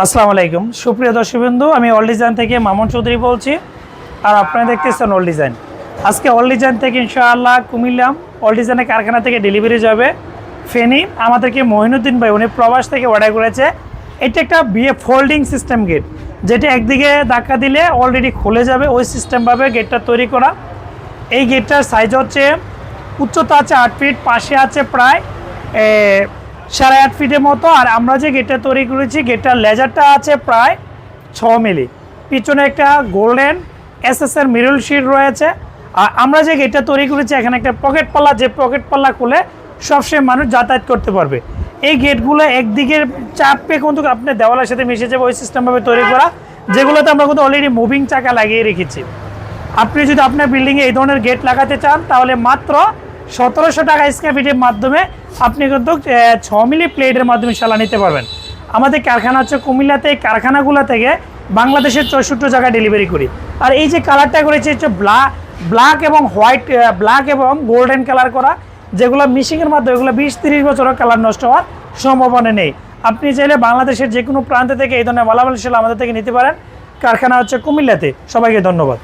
আসসালামু আলাইকুম। সুপ্রিয় দর্শকবৃন্দু, আমি অল ডিজাইন থেকে মামুন চৌধুরী বলছি, আর আপনারা দেখতেছেন অল ডিজাইন আজকে অল ডিজাইন থেকে ইনশাআল্লাহ কুমিল্লাম অল ডিজাইনের কারখানা থেকে ডেলিভারি যাবে। ফেনি, আমাদেরকে মহিনুদ্দিন ভাই, উনি প্রবাস থেকে অর্ডার করেছে। এটা একটা বিয়ে ফোল্ডিং সিস্টেম গেট যেটা একদিকে ধাক্কা দিলে অলরেডি খুলে যাবে, ওই সিস্টেমভাবে গেটটা তৈরি করা। এই গেটটার সাইজ হচ্ছে, উচ্চতা আছে আট ফিট পাশে আছে প্রায় সাড়ে আট ফিটের মতো, আর আমরা যে গেটটা তৈরি করেছি গেটটার লেজারটা আছে প্রায় ছ মিলি পিছনে একটা গোল্ডেন এস এস এর মিরল শিট রয়েছে। আর আমরা যে গেটটা তৈরি করেছি, এখানে একটা পকেট পাল্লা যে পকেট পাল্লা খুলে সবসময় মানুষ যাতায়াত করতে পারবে। এই গেটগুলো একদিকে চাপে কিন্তু আপনার দেওয়ালের সাথে মিশে যাবে, ওই সিস্টেমভাবে তৈরি করা, যেগুলোতে আমরা কিন্তু অলরেডি মুভিং চাকা লাগিয়ে রেখেছি। আপনি যদি আপনার বিল্ডিংয়ে এই ধরনের গেট লাগাতে চান, তাহলে মাত্র সতেরোশো টাকা স্কোয়ার ফিটের মাধ্যমে আপনি কিন্তু ছ মিলি প্লেটের মাধ্যমে শালা নিতে পারবেন। আমাদের কারখানা হচ্ছে কুমিল্লাতে এই কারখানাগুলো থেকে বাংলাদেশের চৌষট্টি জায়গায় ডেলিভারি করি। আর এই যে কালারটা করেছে হচ্ছে ব্ল্যাক ব্ল্যাক এবং হোয়াইট ব্ল্যাক এবং গোল্ডেন কালার করা, যেগুলো মিশিংয়ের মাধ্যমে, এগুলো বিশ তিরিশ বছরের কালার নষ্ট হওয়ার সম্ভাবনা নেই। আপনি চাইলে বাংলাদেশের যে কোনো প্রান্ত থেকে এই ধরনের মালামাল সেলা আমাদের থেকে নিতে পারেন। কারখানা হচ্ছে কুমিল্লাতে। সবাইকে ধন্যবাদ।